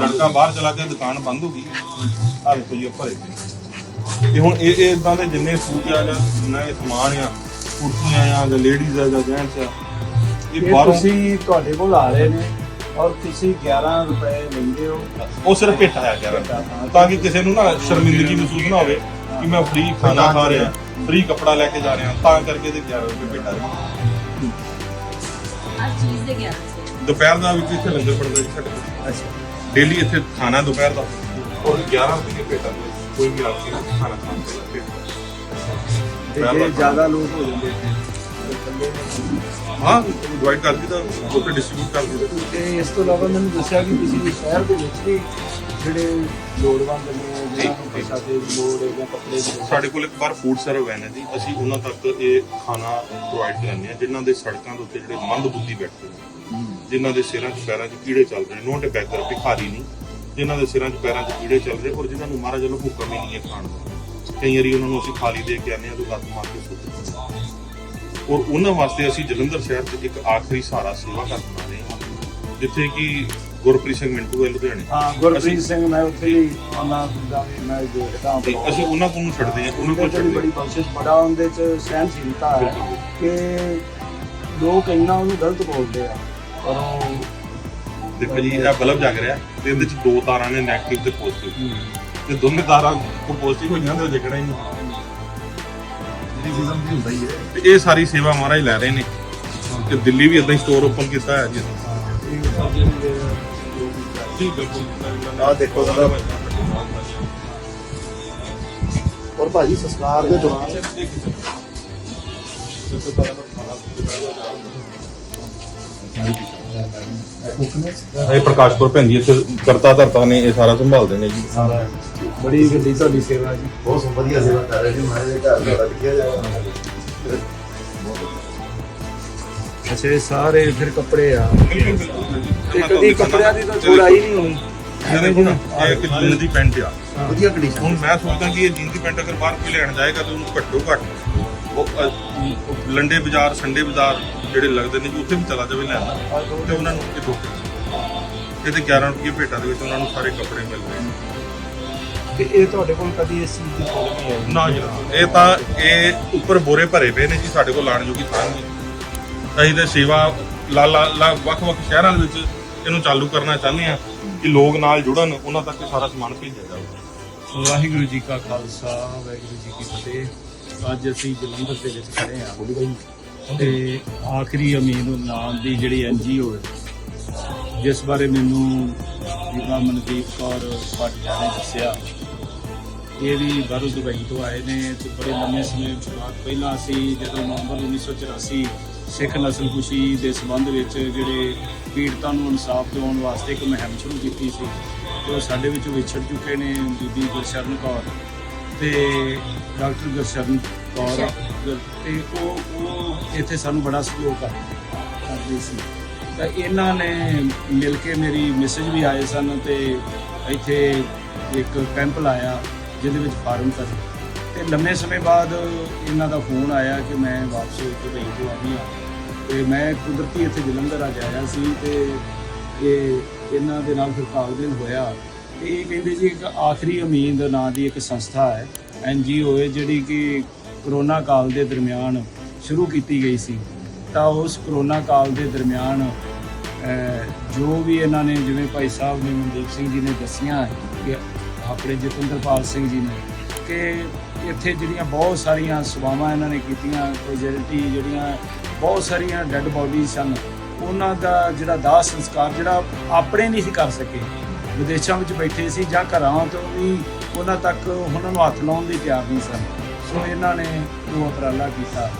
ਲੜਕਾ ਬਾਹਰ ਚਲਾ ਗਿਆ ਦੁਕਾਨ ਬੰਦ ਹੋ ਗਈ। ਆ ਦੇਖੋ ਜੀ ਉੱਪਰ ਇਹ ਤੇ ਹੁਣ ਇਹ ਇਹ ਇਦਾਂ ਦੇ ਜਿੰਨੇ ਸੂਟ ਆ ਜਾਂ ਜਿੰਨਾ ਇਹ ਸਮਾਨ ਆ ਕੁਰਸੀਆਂ ਆ ਜਾਂ ਲੇਡੀਜ਼ ਆ ਜਾਂ ਜੈਂਟਸ ਆ ਇਹ ਬਾਹਰੋਂ ਤੁਸੀਂ ਤੁਹਾਡੇ ਕੋਲ ਆ ਰਹੇ ਨੇ ਔਰ ਤੁਸੀਂ 11 ਰੁਪਏ ਲੈਂਦੇ ਹੋ। ਉਹ ਸਿਰਫ ਭੇਟਾ ਆ ਗਿਆ ਤਾਂ ਕਿ ਕਿਸੇ ਨੂੰ ਨਾ ਸ਼ਰਮਿੰਦਗੀ ਮਹਿਸੂਸ ਨਾ ਹੋਵੇ ਕਿ ਮੈਂ ਫ੍ਰੀ ਖਾਣਾ ਖਾ ਰਿਹਾ ਫ੍ਰੀ ਕੱਪੜਾ ਲੈ ਕੇ ਜਾ ਰਿਹਾ ਤਾਂ ਕਰਕੇ ਤੇ 11 ਰੁਪਏ ਭੇਟਾ ਜੀ ਹਰ ਚੀਜ਼ ਦੇ 11 ਸੀ ਦੁਪਹਿਰ ਦਾ ਵੀ ਇੱਥੇ ਲੰਗਰ ਪੜਦਾ ਜੀ ਸਾਡੇ ਕੋਲ। ਅੱਛਾ। ਡੇਲੀ ਇੱਥੇ ਖਾਣਾ ਦੁਪਹਿਰ ਦਾ। ਔਰ 11 ਰੁਪਏ ਦੇ ਕੋਈ ਵੀ ਆ ਕੇ ਖਾਣਾ ਖਾਣ ਦੇ ਭੇਟਾ ਤੇ ਜੇ ਜ਼ਿਆਦਾ ਲੋਕ ਹੋ ਜਾਂਦੇ ਨੇ ਨੇ। ਹਾਂ ਡਿਵਾਈਡ ਕਰ ਦਿੱਤਾ ਉੱਥੇ ਡਿਸਟ੍ਰੀਬਿਊਟ ਕਰ ਦਿੱਤਾ ਤੇ ਇਸ ਤੋਂ ਇਲਾਵਾ ਮੈਨੂੰ ਦੱਸਿਆ ਕਿ ਤੁਸੀਂ ਸ਼ਹਿਰ ਦੇ ਵਿੱਚ ਵੀ ਜਿਹੜੇ ਲੋੜਵੰਦ ਨੇ ਜਿਹਨਾਂ ਨੂੰ ਪੈਸਾ ਦੇ ਲੋੜ ਹੈ ਜਾਂ ਕੱਪੜੇ ਦੀ ਸਾਡੇ ਕੋਲ ਇੱਕ ਵਾਰ ਫੂਡ ਸਰਵ ਵੈਨ ਹੈ ਜੀ। ਅਸੀਂ ਉਹਨਾਂ ਤੱਕ ਇਹ ਖਾਣਾ ਪ੍ਰੋਵਾਈਡ ਕਰਾਉਂਦੇ ਹਾਂ ਜਿਨ੍ਹਾਂ ਦੇ ਸੜਕਾਂ ਦੇ ਉੱਤੇ ਜਿਹੜੇ ਮੰਦ ਬੁੱਧੀ ਬੈਠੇ ਨੇ। ਜਿਨ੍ਹਾਂ ਦੇ ਸਿਰਾਂ 'ਚ ਪੈਰਾਂ 'ਚ ਕੀੜੇ ਚੱਲ ਰਹੇ ਨੋਟ ਬੈਕਰ ਭਿਖਾਰੀ ਨਹੀਂ ਜਿਨ੍ਹਾਂ ਦੇ ਸਿਰਾਂ 'ਚ ਪੈਰਾਂ 'ਚ ਕੀੜੇ ਚੱਲ ਰਹੇ ਔਰ ਜਿਨ੍ਹਾਂ ਨੂੰ ਮਹਾਰਾਜ ਵੱਲੋਂ ਹੁਕਮ ਹੀ ਨਹੀਂ ਹੈ ਖਾਣ ਦਾ ਕਈ ਵਾਰੀ ਉਹਨਾਂ ਨੂੰ ਅਸੀਂ ਖਾਲੀ ਦੇ ਕੇ ਆਉਂਦੇ ਹਾਂ ਤੇ ਲੱਤ ਮਾਰ ਕੇ ਸੁੱਟ ਦਿੰਦੇ ਔਰ ਉਹਨਾਂ ਵਾਸਤੇ ਅਸੀਂ ਜਲੰਧਰ ਸ਼ਹਿਰ 'ਚ ਇੱਕ ਆਖਰੀ ਸਹਾਰਾ ਸੇਵਾ ਕਰ ਰਹੇ ਹਾਂ ਜਿੱਥੇ ਕਿ ਗੁਰਪ੍ਰੀਤ ਸਿੰਘ ਮਿੰਟੂ ਹੈ ਲੁਧਿਆਣੇ। ਹਾਂ ਗੁਰਪ੍ਰੀਤ ਸਿੰਘ ਮੈਂ ਉੱਥੇ ਹੀ ਉਹਨਾਂ ਦਾ ਮੈਂ ਦੇਖਦਾ ਹਾਂ ਅਸੀਂ ਉਹਨਾਂ ਕੋਲ ਨੂੰ ਛੱਡਦੇ ਹਾਂ ਉਹਨਾਂ ਕੋਲ ਛੱਡਦੇ ਬੜੀ ਬਖਸ਼ਿਸ਼ ਬੜਾ ਉਹਦੇ ਚ ਸਹਿਨਸ਼ੀਲਤਾ ਹੈ ਕਿ ਲੋਕ ਇੰਨਾ ਉਹਨੂੰ ਗਲਤ ਬੋਲਦੇ ਆ। ਉਹ ਦੇਖੋ ਜੀ ਇਹ ਬਲਬ ਜਗ ਰਿਹਾ। ਤੇ ਇਹਦੇ ਚ ਦੋ ਤਾਰਾਂ ਨੇ 네ਗੇਟਿਵ ਤੇ ਪੋਜ਼ਿਟਿਵ ਤੇ ਦੋਨੇ ਤਾਰਾਂ ਕੋ ਪੋਜ਼ਿਟਿਵ ਹੋਈਆਂ ਤੇ ਉਹ ਜਗਣਾ ਹੀ ਨਹੀਂ। ਜਿਹੜੀ ਕਿਸਮ ਦੀ ਹੁੰਦਾ ਹੀ ਹੈ। ਤੇ ਇਹ ਸਾਰੀ ਸੇਵਾ ਮਹਾਰਾਜ ਲੈ ਰਹੇ ਨੇ। ਤੇ ਦਿੱਲੀ ਵੀ ਇਦਾਂ ਹੀ ਸਟੋਰ ਓਪਨ ਕੀਤਾ ਹੈ ਜੀ। ਜੀ ਬਿਲਕੁਲ ਆਹ ਦੇਖੋ ਸਾਡਾ। ਔਰ ਭਾਜੀ ਸੰਸਕਾਰ ਦੇ ਦੌਰਾਨ ਇਹ ਪ੍ਰਕਾਸ਼ਪੁਰ ਭੈਣ ਜੀ ਇੱਥੇ ਕਰਤਾ ਧਰਤਾ ਨੇ ਇਹ ਸਾਰਾ ਸੰਭਾਲਦੇ ਨੇ ਜੀ। ਸਾਰਾ ਬੜੀ ਵੱਡੀ ਤੁਹਾਡੀ ਸੇਵਾ ਜੀ। ਬਹੁਤ ਵਧੀਆ ਸੇਵਾ ਕਰ ਰਹੇ ਜੀ ਮਹਾਰਾਜ ਦੇ ਘਰ ਦਾ ਲਿਖਿਆ ਜਾਏਗਾ ਅੱਛਾ ਸਾਰੇ ਫਿਰ ਕੱਪੜੇ ਆ। ਤੇ ਕਦੀ ਕੱਪੜਿਆਂ ਦੀ ਤਾਂ ਥੋੜਾਈ ਨਹੀਂ ਹੋਈ ਇਹਦੇ ਹੁਣ ਇਹ ਇੱਕ ਜੀਨ ਦੀ ਪੈਂਟ ਆ। ਵਧੀਆ ਕੰਡੀਸ਼ਨ ਹੁਣ ਮੈਂ ਸੋਚਦਾ ਕਿ ਇਹ ਜੀਨ ਦੀ ਪੈਂਟ ਅਗਰ ਬਾਹਰ ਕੋਈ ਲੈਣ ਜਾਏਗਾ ਤਾਂ ਉਹਨੂੰ ਘੱਟੋ ਘੱਟ ਉਹ ਅ, ਉਹ ਲੰਡੇ ਬਾਜ਼ਾਰ ਸੰਡੇ ਬਾਜ਼ਾਰ ਜਿਹੜੇ ਲੱਗਦੇ ਨੇ ਜੀ ਉੱਥੇ ਵੀ ਚਲਾ ਜਾਵੇ ਲੈਣ ਤੇ ਉਹਨਾਂ ਨੂੰ ਇਹ ਦੁੱਖ ਇਹ ਤੇ 11 ਰੁਪਏ ਭੇਟਾ ਦੇ ਵਿੱਚ ਉਹਨਾਂ ਨੂੰ ਸਾਰੇ ਕੱਪੜੇ ਮਿਲ ਰਹੇ ਨੇ ਤੇ ਇਹ ਤੁਹਾਡੇ ਕੋਲ ਕਦੀ ਇਸ ਚੀਜ਼ ਦੀ ਥੋੜ ਨਹੀਂ ਆਈ? ਨਾ ਜੀ ਨਾ। ਇਹ ਤਾਂ ਇਹ ਉੱਪਰ ਬੋਰੇ ਭਰੇ ਪਏ ਨੇ ਜੀ ਸਾਡੇ ਕੋਲ ਲਾਣ ਜੋਗੀ ਥਾਂ ਨਹੀਂ। ਅਸੀਂ ਤੇ ਸੇਵਾ ਲਾ ਲਾ ਲਾ ਵੱਖ-ਵੱਖ ਸ਼ਹਿਰਾਂ ਦੇ ਵਿੱਚ ਇਹਨੂੰ ਚਾਲੂ ਕਰਨਾ ਚਾਹੁੰਦੇ ਆ ਕਿ ਲੋਕ ਨਾਲ ਜੁੜਨ ਉਹਨਾਂ ਤੱਕ ਇਹ ਸਾਰਾ ਸਮਾਨ ਭੇਜਿਆ ਜਾਵੇ। ਵਾਹਿਗੁਰੂ ਜੀ ਕਾ ਖਾਲਸਾ ਵਾਹਿਗੁਰੂ ਜੀ ਕੀ ਫਤਿਹ। ਅੱਜ ਅਸੀਂ ਜਲੰਧਰ ਦੇ ਵਿੱਚ ਖੜੇ ਹਾਂ ਤੇ ਆਖਰੀ ਅਮੀਨ ਨਾਮ ਦੀ ਜਿਹੜੀ ਐਨਜੀਓ ਹੈ ਜਿਸ ਬਾਰੇ ਮੈਨੂੰ ਬੀਬਾ ਮਨਦੀਪ ਕੌਰ ਪਾਟਿਆ ਨੇ ਦੱਸਿਆ ਇਹ ਵੀ ਬਾਹਰੋਂ ਦੁਬਈ ਤੋਂ ਆਏ ਨੇ ਤੇ ਬੜੇ ਲੰਮੇ ਸਮੇਂ ਬਾਅਦ ਪਹਿਲਾਂ ਅਸੀਂ ਜਦੋਂ ਨਵੰਬਰ 1984 ਸਿੱਖ ਨਸਲਕੁਸ਼ੀ ਦੇ ਸੰਬੰਧ ਵਿੱਚ ਜਿਹੜੇ ਪੀੜਤਾਂ ਨੂੰ ਇਨਸਾਫ ਦਿਵਾਉਣ ਵਾਸਤੇ ਇੱਕ ਮੁਹਿੰਮ ਸ਼ੁਰੂ ਕੀਤੀ ਸੀ ਤੇ ਉਹ ਸਾਡੇ ਵਿੱਚੋਂ ਵਿਛੜ ਚੁੱਕੇ ਨੇ ਬੀਬੀ ਗੁਰਸ਼ਰਨ ਕੌਰ। ਤੇ ਡਾਕਟਰ ਗੁਰਸ਼ਰਨ ਕੌਰ ਗੁਰ- ਤੇ ਉਹ ਉਹ ਇੱਥੇ ਸਾਨੂੰ ਬੜਾ ਸਹਿਯੋਗ ਕਰ ਕਰਦੇ ਸੀ। ਤਾਂ ਇਹਨਾਂ ਨੇ ਮਿਲ ਕੇ ਮੇਰੀ ਮੈਸੇਜ ਵੀ ਆਏ ਸਨ ਤੇ ਇੱਥੇ ਇੱਕ ਕੈਂਪ ਲਾਇਆ, ਜਿਹਦੇ ਵਿੱਚ ਫਾਰਮ ਕਰ ਤੇ ਲੰਮੇ ਸਮੇਂ ਬਾਅਦ ਇਹਨਾਂ ਦਾ ਫੋਨ ਆਇਆ ਕਿ ਮੈਂ ਵਾਪਸ ਇੱਥੇ ਭਈ ਤੋਂ ਆਉਣੀ ਆ ਤੇ ਮੈਂ ਕੁਦਰਤੀ ਇੱਥੇ ਜਲੰਧਰ ਆ ਜਾਇਆ ਸੀ ਤੇ ਇਹ ਇਹਨਾਂ ਦੇ ਨਾਲ ਫਿਰ ਤਾਲਮੇਲ ਹੋਇਆ। ਇਹ ਕਹਿੰਦੇ ਜੀ ਇੱਕ ਆਖਰੀ ਉਮੀਦ ਨਾਂ ਦੀ ਇੱਕ ਸੰਸਥਾ ਹੈ ਐਨਜੀਓ ਹੈ, ਜਿਹੜੀ ਕਿ ਕਰੋਨਾ ਕਾਲ ਦੇ ਦਰਮਿਆਨ ਸ਼ੁਰੂ ਕੀਤੀ ਗਈ ਸੀ। ਤਾਂ ਉਸ ਕਰੋਨਾ ਕਾਲ ਦੇ ਦਰਮਿਆਨ ਜੋ ਵੀ ਇਹਨਾਂ ਨੇ, ਜਿਵੇਂ ਭਾਈ ਸਾਹਿਬ ਨੇ, ਮਨਦੀਪ ਸਿੰਘ ਜੀ ਨੇ ਦੱਸੀਆਂ ਕਿ ਆਪਣੇ ਜਤਿੰਦਰਪਾਲ ਸਿੰਘ ਜੀ ਨੇ, ਕਿ ਇੱਥੇ ਜਿਹੜੀਆਂ ਬਹੁਤ ਸਾਰੀਆਂ ਸੇਵਾਵਾਂ ਇਹਨਾਂ ਨੇ ਕੀਤੀਆਂ, ਪ੍ਰੋਜੈਕਟੀ ਜਿਹੜੀਆਂ, ਬਹੁਤ ਸਾਰੀਆਂ ਡੈੱਡ ਬਾਡੀ ਸਨ, ਉਹਨਾਂ ਦਾ ਜਿਹੜਾ ਦਾਹ ਸੰਸਕਾਰ, ਜਿਹੜਾ ਆਪਣੇ ਨਹੀਂ ਸੀ ਕਰ ਸਕੇ ਵਿਦੇਸ਼ਾਂ ਵਿੱਚ ਬੈਠੇ ਸੀ ਜਾਂ ਘਰਾਂ ਤੋਂ ਵੀ ਉਹਨਾਂ ਤੱਕ ਉਹਨਾਂ ਨੂੰ ਹੱਥ ਲਾਉਣ ਲਈ ਤਿਆਰ ਨਹੀਂ ਸਨ। ਸੋ ਇਹਨਾਂ ਨੇ ਉਹ ਉਪਰਾਲਾ ਕੀਤਾ।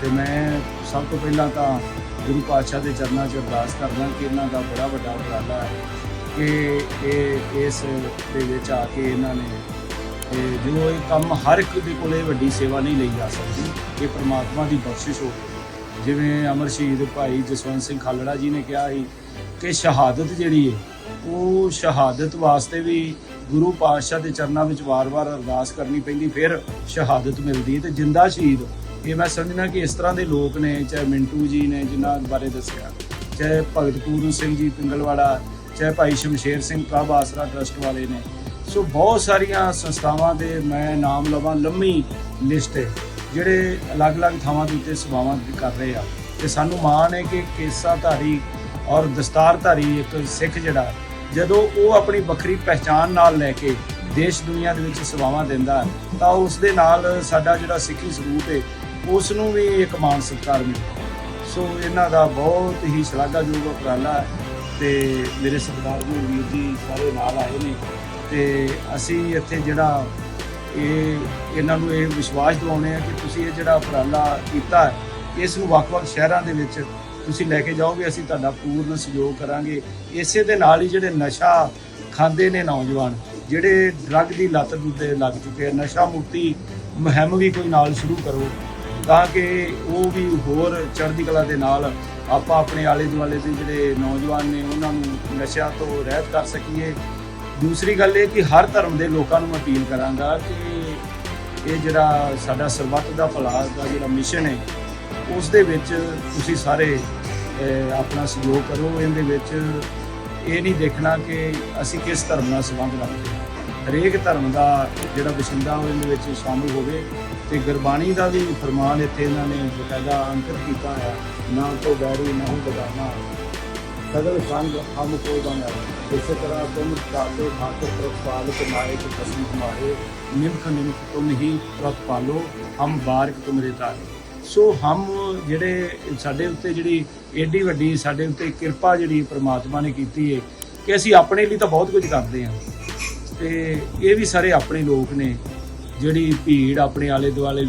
ਤੇ ਮੈਂ ਸਭ ਤੋਂ ਪਹਿਲਾਂ ਤਾਂ ਗੁਰੂ ਪਾਤਸ਼ਾਹ ਦੇ ਚਰਨਾਂ 'ਚ ਅਰਦਾਸ ਕਰਦਾ ਕਿ ਇਹਨਾਂ ਦਾ ਬੜਾ ਵੱਡਾ ਉਪਰਾਲਾ ਹੈ ਕਿ ਇਹ, ਇਸ ਦੇ ਵਿੱਚ ਆ ਕੇ ਇਹਨਾਂ ਨੇ ਇਹ ਜੋ ਇਹ ਕੰਮ ਹਰ ਇੱਕ ਦੇ ਕੋਲੇ ਵੱਡੀ ਸੇਵਾ ਨਹੀਂ ਲਈ ਜਾ ਸਕਦੀ, ਇਹ ਪ੍ਰਮਾਤਮਾ ਦੀ ਬਖਸ਼ਿਸ਼ ਹੋ ਜਿਵੇਂ ਅਮਰ ਸ਼ਹੀਦ ਭਾਈ ਜਸਵੰਤ ਸਿੰਘ ਖਾਲੜਾ ਜੀ ਨੇ ਕਿਹਾ ਸੀ ਕਿ ਸ਼ਹਾਦਤ ਜਿਹੜੀ ਹੈ ਉਹ ਸ਼ਹਾਦਤ ਵਾਸਤੇ ਵੀ ਗੁਰੂ ਪਾਤਸ਼ਾਹ ਦੇ ਚਰਨਾਂ ਵਿੱਚ ਵਾਰ-ਵਾਰ ਅਰਦਾਸ ਕਰਨੀ ਪੈਂਦੀ, ਫਿਰ ਸ਼ਹਾਦਤ ਮਿਲਦੀ ਹੈ ਤੇ ਜਿੰਦਾ ਸ਼ਹੀਦ ਇਹ ਮੈਂ ਸਮਝਣਾ ਕਿ ਇਸ ਤਰ੍ਹਾਂ ਦੇ ਲੋਕ ਨੇ, ਚਾਹੇ ਮਿੰਟੂ ਜੀ ਨੇ ਜਿਨ੍ਹਾਂ ਬਾਰੇ ਦੱਸਿਆ, ਚਾਹੇ ਭਗਤ ਪੂਰਨ ਸਿੰਘ ਜੀ ਪਿੰਗਲਵਾੜਾ, ਚਾਹੇ ਭਾਈ ਸ਼ਮਸ਼ੇਰ ਸਿੰਘ ਕਾਬ ਆਸਰਾ ਟਰਸਟ ਵਾਲੇ ਨੇ। ਸੋ ਬਹੁਤ ਸਾਰੀਆਂ ਸੰਸਥਾਵਾਂ ਦੇ ਮੈਂ ਨਾਮ ਲਵਾਂ, ਲੰਮੀ ਲਿਸਟ ਹੈ, ਜਿਹੜੇ ਅਲੱਗ-ਅਲੱਗ ਥਾਵਾਂ ਦੇ ਉੱਤੇ ਸੇਵਾਵਾਂ ਕਰ ਰਹੇ ਆ। ਤੇ ਸਾਨੂੰ ਮਾਣ ਹੈ ਕਿ ਕੇਸਾਧਾਰੀ ਔਰ ਦਸਤਾਰਧਾਰੀ ਇੱਕ ਸਿੱਖ ਜਿਹੜਾ, ਜਦੋਂ ਉਹ ਆਪਣੀ ਵੱਖਰੀ ਪਹਿਚਾਨ ਨਾਲ ਲੈ ਕੇ ਦੇਸ਼ ਦੁਨੀਆ ਦੇ ਵਿੱਚ ਸੇਵਾਵਾਂ ਦਿੰਦਾ ਤਾਂ ਉਸ ਦੇ ਨਾਲ ਸਾਡਾ ਜਿਹੜਾ ਸਿੱਖੀ ਸਰੂਪ ਹੈ ਉਸ ਨੂੰ ਵੀ ਇੱਕ ਮਾਣ ਸਤਿਕਾਰ ਮਿਲਦਾ ਸੋ ਇਹਨਾਂ ਦਾ ਬਹੁਤ ਹੀ ਸ਼ਲਾਘਾਯੋਗ ਉਪਰਾਲਾ ਹੈ ਤੇ ਮੇਰੇ ਸਰਦਾਰ ਸਰਦਾਰਜੀਤ ਵੀਰ ਜੀ ਸਾਰੇ ਨਾਲ ਆਏ ਨੇ ਤੇ ਅਸੀਂ ਇੱਥੇ ਜਿਹੜਾ ਇਹ, ਇਹਨਾਂ ਨੂੰ ਇਹ ਵਿਸ਼ਵਾਸ ਦਿਵਾਉਂਦੇ ਆ ਕਿ ਤੁਸੀਂ ਇਹ ਜਿਹੜਾ ਉਪਰਾਲਾ ਕੀਤਾ ਇਸ ਨੂੰ ਵੱਖ-ਵੱਖ ਸ਼ਹਿਰਾਂ ਦੇ ਵਿੱਚ ਤੁਸੀਂ ਲੈ ਕੇ ਜਾਓਗੇ, ਅਸੀਂ ਤੁਹਾਡਾ ਪੂਰਨ ਸਹਿਯੋਗ ਕਰਾਂਗੇ। ਇਸੇ ਦੇ ਨਾਲ ਹੀ ਜਿਹੜੇ ਨਸ਼ਾ ਖਾਂਦੇ ਨੇ ਨੌਜਵਾਨ, ਜਿਹੜੇ ਡਰੱਗ ਦੀ ਲੱਤ ਦੇ ਲੱਗ ਚੁੱਕੇ ਆ, ਨਸ਼ਾ ਮੁਕਤੀ ਮੁਹਿੰਮ ਵੀ ਕੋਈ ਨਾਲ ਸ਼ੁਰੂ ਕਰੋ, ਤਾਂ ਕਿ ਉਹ ਵੀ ਹੋਰ ਚੜ੍ਹਦੀ ਕਲਾ ਦੇ ਨਾਲ ਆਪਾਂ ਆਪਣੇ ਆਲੇ ਦੁਆਲੇ ਦੇ ਜਿਹੜੇ ਨੌਜਵਾਨ ਨੇ, ਉਹਨਾਂ ਨੂੰ ਨਸ਼ਿਆਂ ਤੋਂ ਰਹਿਤ ਕਰ ਸਕੀਏ। ਦੂਸਰੀ ਗੱਲ ਇਹ ਕਿ ਹਰ ਧਰਮ ਦੇ ਲੋਕਾਂ ਨੂੰ ਅਪੀਲ ਕਰਾਂਗਾ ਕਿ ਇਹ ਜਿਹੜਾ ਸਾਡਾ ਸਰਬੱਤ ਦਾ ਭਲਾ ਦਾ ਜਿਹੜਾ ਮਿਸ਼ਨ ਹੈ ਉਸ ਦੇ ਵਿੱਚ ਤੁਸੀਂ ਸਾਰੇ ਆਪਣਾ ਸਹਿਯੋਗ ਕਰੋ। ਇਹਦੇ ਵਿੱਚ ਇਹ ਨਹੀਂ ਦੇਖਣਾ ਕਿ ਅਸੀਂ ਕਿਸ ਧਰਮ ਨਾਲ ਸੰਬੰਧ ਰੱਖਦੇ ਹਾਂ। ਹਰੇਕ ਧਰਮ ਦਾ ਜਿਹੜਾ ਵਸਿੰਦਾ ਉਹ ਇਹਦੇ ਵਿੱਚ ਸ਼ਾਮਲ ਹੋਵੇ ਤੇ ਗੁਰਬਾਣੀ ਦਾ ਵੀ ਫਰਮਾਨ ਇੱਥੇ ਇਹਨਾਂ ਨੇ ਬਕਾਇਦਾ ਅੰਕਿਤ ਕੀਤਾ ਹੈ ਨਾ ਕੋ ਬੈਰੀ ਨਾ ਹੀ ਬਗਾਨਾ ਸਗਲ ਸੰਗ ਹਮ ਕੋ ਬਣਾ ਇਸੇ ਤਰ੍ਹਾਂ ਤੁਮ ਤਾਤੇ ਖਾਤੇ ਪ੍ਰਤਪਾਲ ਕਮਾਏ ਕਿ ਕਸਮ ਹਮਾਰੇ। ਨਿਮਖ ਨਿਮਖ ਤੁਮ ਹੀ ਪ੍ਰਤਪਾਲੋ, ਹਮ ਬਾਰਕ ਤੁਮਰੇ ਤਾਰੇ ਸੋ ਹਮ ਜਿਹੜੇ ਸਾਡੇ ਉੱਤੇ ਜਿਹੜੀ ਏਡੀ ਵੱਡੀ, ਸਾਡੇ ਉੱਤੇ ਕਿਰਪਾ ਜਿਹੜੀ ਪ੍ਰਮਾਤਮਾ ਨੇ ਕੀਤੀ ਹੈ ਕਿ ਅਸੀਂ ਆਪਣੇ ਲਈ ਤਾਂ ਬਹੁਤ ਕੁਝ ਕਰਦੇ ਹਾਂ ਤੇ ਇਹ ਵੀ ਸਾਰੇ ਆਪਣੇ ਲੋਕ ਨੇ, ਜਿਹੜੀ ਭੀੜ ਆਪਣੇ ਆਲੇ ਦੁਆਲੇ